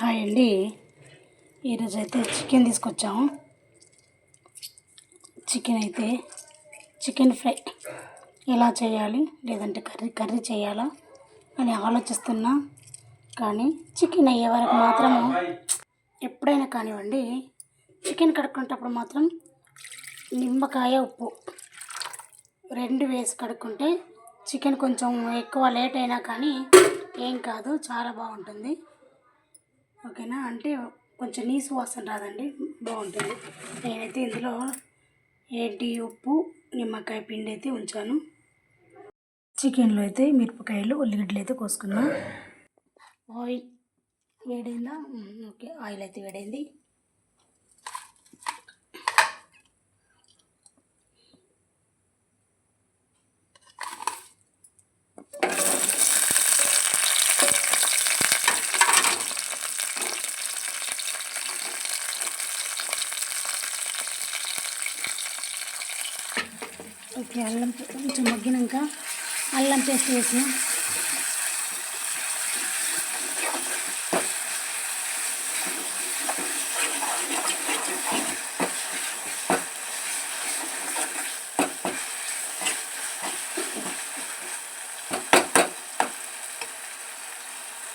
Hi అండి. ఈరోజు అయితే చికెన్ తీసుకొచ్చాము. చికెన్ అయితే చికెన్ ఫ్రై ఎలా చేయాలి లేదంటే కర్రీ కర్రీ చేయాలా అని ఆలోచిస్తున్నా. కానీ చికెన్ అయ్యే వరకు మాత్రము ఎప్పుడైనా కానివ్వండి చికెన్ కడుక్కునేటప్పుడు మాత్రం నిమ్మకాయ ఉప్పు రెండు వేసి కడుక్కుంటే చికెన్ కొంచెం ఎక్కువ లేట్ అయినా కానీ ఏం కాదు చాలా బాగుంటుంది. ఓకేనా? అంటే కొంచెం నీసు వాసన రాదండి. బాగుంటుంది. నేనైతే ఇందులో ఏంటి ఉప్పు నిమ్మకాయ పిండి అయితే ఉంచాను. చికెన్లో అయితే మిరపకాయలు ఉల్లిగడ్డలు అయితే కోసుకున్నా. ఆయిల్ వేడైందా? ఓకే ఆయిల్ అయితే వేడైంది. ఓకే అల్లం కొంచెం మగ్గినాక అల్లం పేస్ట్ వేసిన.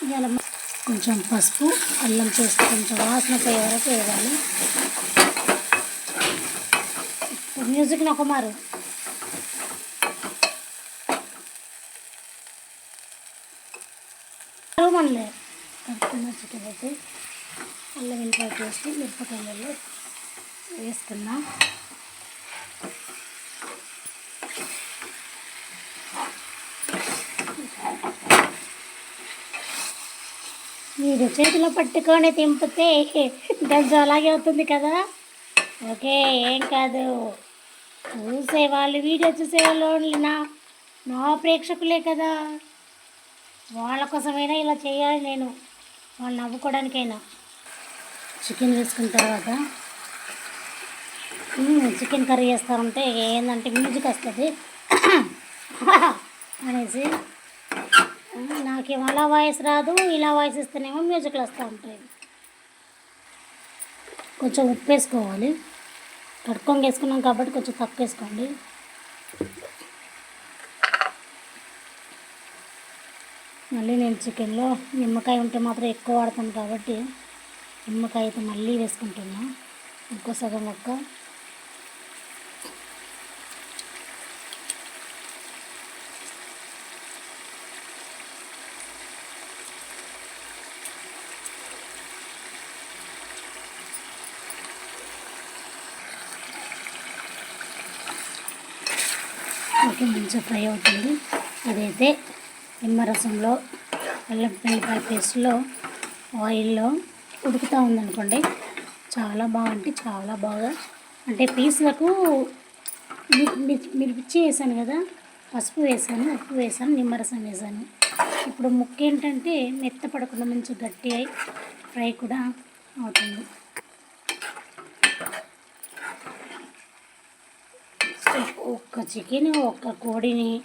ఇలా కొంచెం పసుపు అల్లం పేస్ట్ కొంచెం వాసన పోయే వరకు వేయాలి. మ్యూజిక్ నాకు మారు. మనలే కడుక్కున్న చికెన్ అయితే అల్లం వెల్లిపాయ పేస్ట్ మిరపకాయలలో వేసుకున్నాం ఇది చేతిలో పట్టుకొని తింపితే కొంచెం అలాగే అవుతుంది కదా? ఓకే ఏం కాదు. చూసేవాళ్ళు వీడియో చూసేవాళ్ళు ఓన్లీ నా నా ప్రేక్షకులే కదా. వాళ్ళ కోసమైనా ఇలా చేయాలి నేను. వాళ్ళు నవ్వుకోవడానికైనా చికెన్ వేసుకున్న తర్వాత చికెన్ కర్రీ చేస్తారంటే ఏంటంటే మ్యూజిక్ వస్తుంది. అనేసి మనకేమో అలా వాయిస్ రాదు ఇలా వాయిస్ ఇస్తేనేమో మ్యూజిక్లు వస్తూ ఉంటాయి. కొంచెం ఉప్పు వేసుకోవాలి. కడుక్కొని వేసుకున్నాం కాబట్టి కొంచెం తక్కువ వేసుకోండి. మళ్ళీ నేను చికెన్లో నిమ్మకాయ ఉంటే మాత్రం ఎక్కువ వాడతాను కాబట్టి నిమ్మకాయ అయితే మళ్ళీ వేసుకుంటున్నా. ఇంకో సగం ఒక్క. ఓకే మంచిగా ఫ్రై అవుతుంది. అదైతే నిమ్మరసంలో అల్లం వెల్లిపాయ పేస్ట్లో ఆయిల్లో ఉడుకుతూ ఉందనుకోండి చాలా బాగుంటే చాలా బాగా అంటే పీసులకు మిర్చి వేసాను కదా పసుపు వేసాను ఉప్పు వేసాను నిమ్మరసం వేసాను. ఇప్పుడు ముక్క ఏంటంటే మెత్త పడకుండా మంచి గట్టి అయి ఫ్రై కూడా అవుతుంది. ఒక్క చికెన్ ఒక్క కోడిని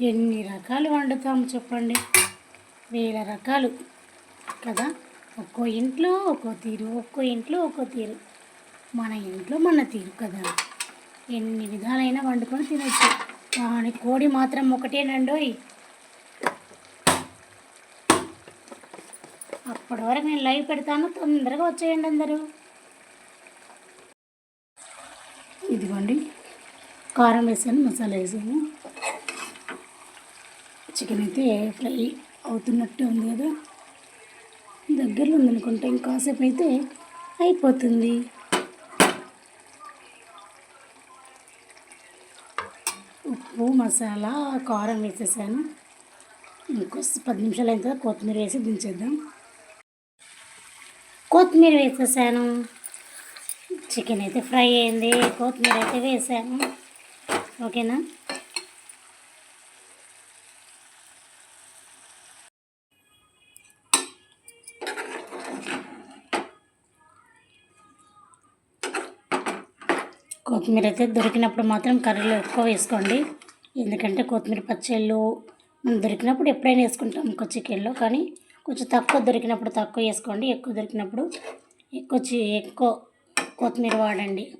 ఎన్ని రకాలు వండుతాం చెప్పండి? వేల రకాలు. కదా? ఒక్కో ఇంట్లో ఒక్కో తీరు ఒక్కో ఇంట్లో ఒక్కో తీరు. మన ఇంట్లో మన తీరు కదా. ఎన్ని విధాలైనా వండుకొని తినచ్చు. కానీ కోడి మాత్రం ఒకటేనండోయ్. అప్పటి వరకు నేను లైవ్ పెడతాను తొందరగా వచ్చేయండి అందరూ. ఇదిగోండి. కారం వేసాను మసాలా వేసాను. చికెన్ అయితే ఫ్రై అవుతున్నట్టు ఉంది కదా. దగ్గరలో ఉందనుకుంటే ఇంకాసేపు అయితే అయిపోతుంది. ఉప్పు మసాలా కారం వేసేసాను. ఇంకో పది నిమిషాలు అయిన తర్వాత కొత్తిమీర వేసి దించేద్దాం. కొత్తిమీర వేసేసాను. చికెన్ అయితే ఫ్రై అయింది కొత్తిమీర అయితే వేసాను. ఓకేనా? కొత్తిమీర అయితే దొరికినప్పుడు మాత్రం కర్రీలో ఎక్కువ వేసుకోండి. ఎందుకంటే కొత్తిమీర పచ్చళ్ళు మనం దొరికినప్పుడు ఎప్పుడైనా వేసుకుంటాం ఇంకో చికెన్లో కానీ కొంచెం తక్కువ దొరికినప్పుడు తక్కువ వేసుకోండి. ఎక్కువ దొరికినప్పుడు ఎక్కువ చి- ఎక్కువ కొత్తిమీర వాడండి.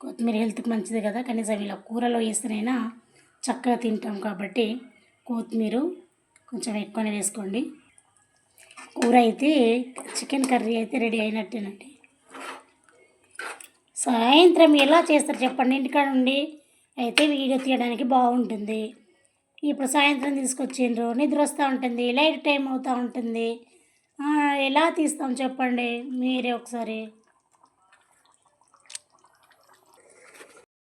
కొత్తిమీర హెల్త్కి మంచిది కదా కనీసం ఇలా కూరలో వేస్తేనైనా చక్కగా తింటాం కాబట్టి కొత్తిమీర కొంచెం ఎక్కువనే వేసుకోండి. కూర అయితే చికెన్ కర్రీ అయితే రెడీ అయినట్టేనండి. సాయంత్రం ఎలా చేస్తారు చెప్పండి ఇంటికాడ ఉండి అయితే వీడియో తీయడానికి బాగుంటుంది. ఇప్పుడు సాయంత్రం తీసుకొచ్చిండ్రు నిద్ర వస్తూ ఉంటుంది లైట్ టైం అవుతూ ఉంటుంది. ఎలా తీస్తాం చెప్పండి మీరే ఒకసారి.